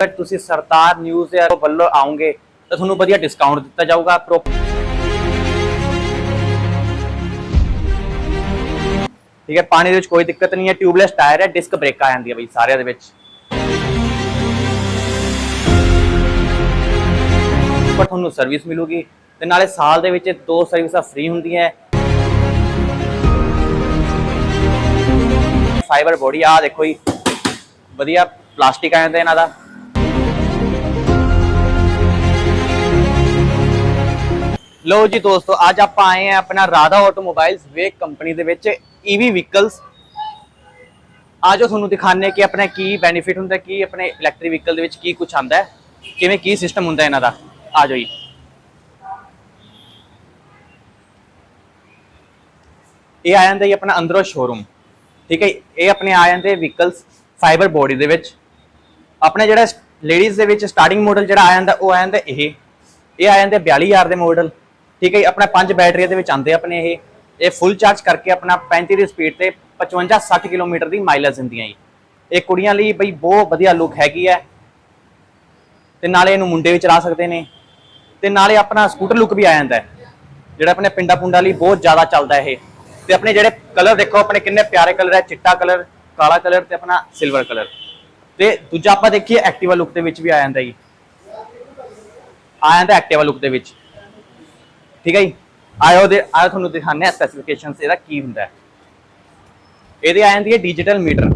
ਅਗਰ ਤੁਸੀਂ ਸਰਤਾਰ ਨਿਊਜ਼ ਦੇ ਵੱਲੋਂ ਆਉਂਗੇ, ਤਾਂ ਤੁਹਾਨੂੰ ਵਧੀਆ ਡਿਸਕਾਊਂਟ ਦਿੱਤਾ ਜਾਊਗਾ ਠੀਕ ਹੈ, ਪਾਣੀ ਦੇ ਵਿੱਚ ਕੋਈ ਦਿੱਕਤ ਨਹੀਂ ਹੈ ਟਿਊਬਲੈਸ ਟਾਇਰ ਹੈ ਡਿਸਕ ਬ੍ਰੇਕ ਆ ਜਾਂਦੀ ਹੈ ਬਈ ਸਾਰਿਆਂ ਦੇ ਵਿੱਚ। ਪਰ ਤੁਹਾਨੂੰ ਸਰਵਿਸ ਮਿਲੂਗੀ, ਤੇ ਨਾਲੇ ਸਾਲ ਦੇ ਵਿੱਚ ਦੋ ਸਰਵਿਸਾਂ ਫ੍ਰੀ ਹੁੰਦੀਆਂ ਫਾਈਬਰ ਬੋਡੀ ਆ ਦੇਖੋ ਜੀ, ਵਧੀਆ ਪਲਾਸਟਿਕ ਆ ਜਾਂਦਾ ਇਹਨਾਂ ਦਾ। ਲੋ ਜੀ ਦੋਸਤੋ, ਅੱਜ ਆਪਾਂ ਆਏ ਆ ਆਪਣਾ ਰਾਧਾ ਆਟੋਮੋਬਾਈਲਸ ਵੇਕ ਕੰਪਨੀ ਦੇ ਵਿੱਚ ਈਵੀ ਵਹੀਕਲਸ ਆਜੋ ਤੁਹਾਨੂੰ ਦਿਖਾਣੇ ਕਿ ਆਪਣਾ ਕੀ ਬੈਨੀਫਿਟ ਹੁੰਦਾ, ਕੀ ਆਪਣੇ ਇਲੈਕਟ੍ਰਿਕ ਵਹੀਕਲ ਦੇ ਵਿੱਚ ਕੀ ਕੁਝ ਆਂਦਾ ਕਿਵੇਂ ਕੀ ਸਿਸਟਮ ਹੁੰਦਾ ਇਹਨਾਂ ਦਾ। ਆਜੋ ਜੀ। ਇਹ ਆ ਜਾਂਦਾ ਜੀ ਆਪਣਾ ਅੰਦਰੋਂ ਸ਼ੋਰੂਮ ਠੀਕ ਹੈ ਜੀ? ਇਹ ਆਪਣੇ ਆ ਜਾਂਦੇ ਵਹੀਕਲਸ ਫਾਈਬਰ ਬੋਡੀ ਦੇ ਵਿੱਚ। ਆਪਣੇ ਜਿਹੜਾ ਲੇਡੀਜ਼ ਦੇ ਵਿੱਚ ਸਟਾਰਟਿੰਗ ਮਾਡਲ ਜਿਹੜਾ ਆ ਜਾਂਦਾ, ਉਹ ਆ ਜਾਂਦਾ ਇਹ। ਇਹ ਆ ਜਾਂਦੇ 42000 ਦੇ ਮਾਡਲ ਠੀਕ ਹੈ ਜੀ, ਆਪਣਾ ਪੰਜ ਬੈਟਰੀਆਂ ਦੇ ਵਿੱਚ ਆਉਂਦੇ ਆਪਣੇ ਇਹ। ਇਹ ਫੁੱਲ ਚਾਰਜ ਕਰਕੇ ਆਪਣਾ 35 ਦੀ ਸਪੀਡ ਤੇ 55 60 ਕਿਲੋਮੀਟਰ ਦੀ ਮਾਈਲੇਜ ਦਿੰਦੀਆਂ ਜੀ। ਇਹ ਕੁੜੀਆਂ ਲਈ ਬਈ ਬਹੁਤ ਵਧੀਆ ਲੁੱਕ ਹੈਗੀ ਹੈ। ਤੇ ਨਾਲੇ ਇਹਨੂੰ ਮੁੰਡੇ ਵੀ ਚਲਾ ਸਕਦੇ ਨੇ। ਤੇ ਨਾਲੇ ਆਪਣਾ ਸਕੂਟਰ ਲੁੱਕ ਵੀ ਆ ਜਾਂਦਾ ਜਿਹੜਾ ਆਪਣੇ ਪਿੰਡਾਂ ਪੁੰਡਾਂ ਲਈ ਬਹੁਤ ਜ਼ਿਆਦਾ ਚੱਲਦਾ ਇਹ। ਤੇ ਆਪਣੇ ਜਿਹੜੇ ਕਲਰ ਦੇਖੋ ਆਪਣੇ ਕਿੰਨੇ ਪਿਆਰੇ ਕਲਰ ਹੈ। ਚਿੱਟਾ ਕਲਰ ਕਾਲਾ ਕਲਰ ਤੇ ਆਪਣਾ ਸਿਲਵਰ ਕਲਰ ਤੇ ਦੂਜਾ ਆਪਾਂ ਦੇਖੀਏ ਐਕਟਿਵਾ ਲੁੱਕ ਦੇ ਵਿੱਚ ਵੀ ਆ ਜਾਂਦਾ ਜੀ। ਆ ਜਾਂਦਾ ਐਕਟਿਵਾ ਲੁੱਕ ਦੇ ਵਿੱਚ। ਠੀਕ ਹੈ ਜੀ? ਆਇਓ ਦੇ ਆਇਓ ਤੁਹਾਨੂੰ ਦਿਖਾਉਂਦੇ ਆ ਸਪੈਸੀਫਿਕੇਸ਼ਨਸ ਇਹਦਾ ਕੀ ਹੁੰਦਾ ਹੈ। ਇਹਦੇ ਆ ਜਾਂਦੀ ਹੈ ਡਿਜੀਟਲ ਮੀਟਰ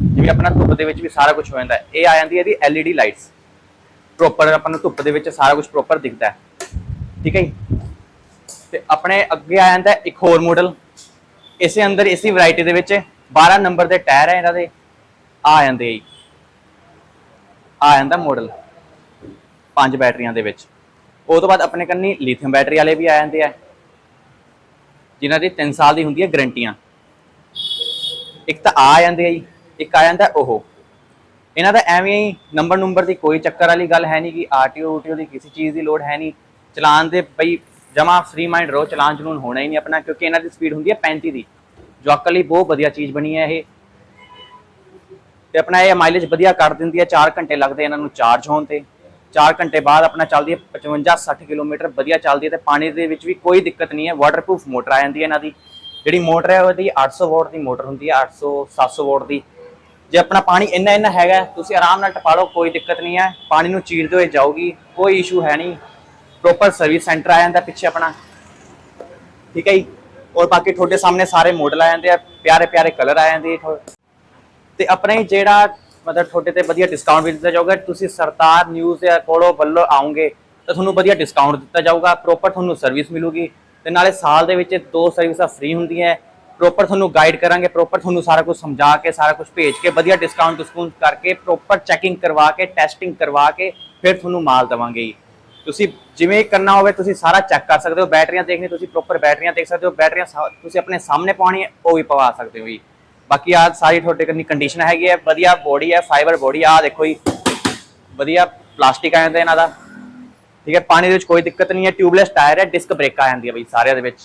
ਜਿਵੇਂ ਆਪਣਾ ਧੁੱਪ ਦੇ ਵਿੱਚ ਵੀ ਸਾਰਾ ਕੁਝ ਹੋ ਜਾਂਦਾ ਹੈ। ਇਹ ਆ ਜਾਂਦੀ ਹੈ ਇਹਦੀ LED ਲਾਈਟਸ ਪ੍ਰੋਪਰ ਆਪਾਂ ਨੂੰ ਧੁੱਪ ਦੇ ਵਿੱਚ ਸਾਰਾ ਕੁਝ ਪ੍ਰੋਪਰ ਦਿਖਦਾ ਹੈ। ਠੀਕ ਹੈ ਜੀ? ਤੇ ਆਪਣੇ ਅੱਗੇ ਆ ਜਾਂਦਾ ਇੱਕ ਹੋਰ ਮਾਡਲ ਇਸੇ ਅੰਦਰ, ਇਸੇ ਵੈਰਾਈਟੀ ਦੇ ਵਿੱਚ 12 ਨੰਬਰ ਦੇ ਟਾਇਰ ਹੈ ਇਹਨਾਂ ਦੇ। ਆ ਜਾਂਦੇ ਜੀ। ਆ ਜਾਂਦਾ ਮਾਡਲ ਪੰਜ ਬੈਟਰੀਆਂ ਦੇ ਵਿੱਚ। ਉਹ ਤੋਂ ਬਾਅਦ ਆਪਣੇ ਕੰਨੀ ਲਿਥੀਅਮ ਬੈਟਰੀ ਵਾਲੇ ਵੀ ਆ ਜਾਂਦੇ ਆ। ਜਿਨ੍ਹਾਂ ਦੀ 3 ਸਾਲ ਦੀ ਹੁੰਦੀ ਹੈ ਗਰੰਟੀਆਂ ਇੱਕ ਤਾਂ ਆ ਜਾਂਦੇ ਆ ਜੀ, ਇੱਕ ਆ ਜਾਂਦਾ ਉਹ। ਇਹਨਾਂ ਦਾ ਐਵੇਂ ਹੀ ਨੰਬਰ ਨੰਬਰ ਦੀ ਕੋਈ ਚੱਕਰ ਵਾਲੀ ਗੱਲ ਹੈ ਨਹੀਂ ਕਿ ਆਰਟੀਓ ਊਟੀਓ ਦੀ ਕਿਸੇ ਚੀਜ਼ ਦੀ ਲੋੜ ਹੈ ਨਹੀਂ। ਚਲਾਨ ਦੇ ਬਈ ਜਮਾ ਫ੍ਰੀ ਮਾਈਂਡ ਰਹੋ, ਚਲਾਨ ਜਨੂਨ ਹੋਣਾ ਹੀ ਨਹੀਂ ਆਪਣਾ, ਕਿਉਂਕਿ ਇਹਨਾਂ ਦੀ ਸਪੀਡ ਹੁੰਦੀ ਹੈ 35 ਦੀ। ਜੋ ਅਕਲ ਲਈ ਬਹੁਤ ਵਧੀਆ ਚੀਜ਼ ਬਣੀ ਹੈ ਇਹ। ਤੇ ਆਪਣਾ ਇਹ ਮਾਈਲੇਜ ਵਧੀਆ ਕੱਢ ਦਿੰਦੀ ਹੈ 4 ਘੰਟੇ ਲੱਗਦੇ ਇਹਨਾਂ ਨੂੰ ਚਾਰਜ ਹੋਣ ਤੇ। 4 ਘੰਟੇ ਬਾਅਦ ਆਪਣਾ ਚੱਲਦੀ ਹੈ 55 60 ਕਿਲੋਮੀਟਰ ਵਧੀਆ ਚੱਲਦੀ ਹੈ ਤੇ ਪਾਣੀ ਦੇ ਵਿੱਚ ਵੀ ਕੋਈ ਦਿੱਕਤ ਨਹੀਂ ਹੈ ਵਾਟਰਪ੍ਰੂਫ ਮੋਟਰ ਆ ਜਾਂਦੀ ਹੈ ਇਹਨਾਂ ਦੀ। ਜਿਹੜੀ ਮੋਟਰ ਹੈ ਉਹਦੀ 800 ਵਾਟ ਦੀ ਮੋਟਰ ਹੁੰਦੀ ਹੈ 800 700 ਵਾਟ ਦੀ। ਜੇ ਆਪਣਾ ਪਾਣੀ ਇੰਨਾ ਇੰਨਾ ਹੈਗਾ, ਤੁਸੀਂ ਆਰਾਮ ਨਾਲ ਟਪਾ ਲਓ, ਕੋਈ ਦਿੱਕਤ ਨਹੀਂ ਹੈ, ਪਾਣੀ ਨੂੰ ਚੀਰਦੇ ਹੋਏ ਜਾਊਗੀ, ਕੋਈ ਇਸ਼ੂ ਹੈ ਨਹੀਂ। ਪ੍ਰੋਪਰ ਸਰਵਿਸ ਸੈਂਟਰ ਆ ਜਾਂਦਾ ਪਿੱਛੇ ਆਪਣਾ। ਠੀਕ ਹੈ ਜੀ? ਔਰ ਬਾਕੀ ਤੁਹਾਡੇ ਸਾਹਮਣੇ ਸਾਰੇ ਮਾਡਲ ਆ ਜਾਂਦੇ ਆ, ਪਿਆਰੇ ਪਿਆਰੇ ਕਲਰ ਆ ਜਾਂਦੇ ਆ ਤੇ ਆਪਣੇ ਜਿਹੜਾ ਮਤਲਬ ਤੁਹਾਡੇ ਤੇ ਵਧੀਆ ਡਿਸਕਾਊਂਟ ਵੀ ਦਿੱਤਾ ਜਾਊਗਾ। ਤੁਸੀਂ ਸਰਤਾਰ ਨਿਊਜ਼ ਦੇ ਕੋਲੋਂ ਵੱਲੋਂ ਆਉਂਗੇ ਤਾਂ ਤੁਹਾਨੂੰ ਵਧੀਆ ਡਿਸਕਾਊਂਟ ਦਿੱਤਾ ਜਾਊਗਾ। ਪ੍ਰੋਪਰ ਤੁਹਾਨੂੰ ਸਰਵਿਸ ਮਿਲੂਗੀ ਤੇ ਨਾਲੇ ਸਾਲ ਦੇ ਵਿੱਚ ਦੋ ਸਰਵਿਸਾਂ ਫ੍ਰੀ ਹੁੰਦੀਆਂ ਪ੍ਰੋਪਰ ਤੁਹਾਨੂੰ ਗਾਈਡ ਕਰਾਂਗੇ ਪ੍ਰੋਪਰ ਤੁਹਾਨੂੰ ਸਾਰਾ ਕੁਝ ਸਮਝਾ ਕੇ, ਸਾਰਾ ਕੁਝ ਭੇਜ ਕੇ, ਵਧੀਆ ਡਿਸਕਾਊਂਟ ਡਿਸਕਾਊਂਟ ਕਰਕੇ ਪ੍ਰੋਪਰ ਚੈਕਿੰਗ ਕਰਵਾ ਕੇ ਟੈਸਟਿੰਗ ਕਰਵਾ ਕੇ ਫਿਰ ਤੁਹਾਨੂੰ ਮਾਲ ਦਵਾਂਗੇ ਜੀ। ਤੁਸੀਂ ਜਿਵੇਂ ਕਰਨਾ ਹੋਵੇ ਤੁਸੀਂ ਸਾਰਾ ਚੈੱਕ ਕਰ ਸਕਦੇ ਹੋ। ਬੈਟਰੀਆਂ ਦੇਖਣੀ, ਤੁਸੀਂ ਪ੍ਰੋਪਰ ਬੈਟਰੀਆਂ ਦੇਖ ਸਕਦੇ ਹੋ। ਬੈਟਰੀਆਂ ਸਾ- ਤੁਸੀਂ ਆਪਣੇ ਸਾਹਮਣੇ ਪਾਉਣੀ ਉਹ ਵੀ ਪਵਾ ਸਕਦੇ ਹੋ ਜੀ। ਬਾਕੀ ਆ ਸਾਰੀ ਤੁਹਾਡੇ ਕੰਨੀ ਕੰਡੀਸ਼ਨ ਹੈਗੀ ਹੈ, ਵਧੀਆ ਬੋਡੀ ਹੈ ਫਾਈਬਰ ਬੋਡੀ ਆ ਦੇਖੋ ਜੀ। ਵਧੀਆ ਪਲਾਸਟਿਕ ਆ ਜਾਂਦਾ ਇਹਨਾਂ ਦਾ। ਠੀਕ ਹੈ, ਪਾਣੀ ਦੇ ਵਿੱਚ ਕੋਈ ਦਿੱਕਤ ਨਹੀਂ ਹੈ ਟਿਊਬਲੈਸ ਟਾਇਰ ਹੈ ਡਿਸਕ ਬ੍ਰੇਕ ਆ ਜਾਂਦੀ ਹੈ ਬਈ ਸਾਰਿਆਂ ਦੇ ਵਿੱਚ।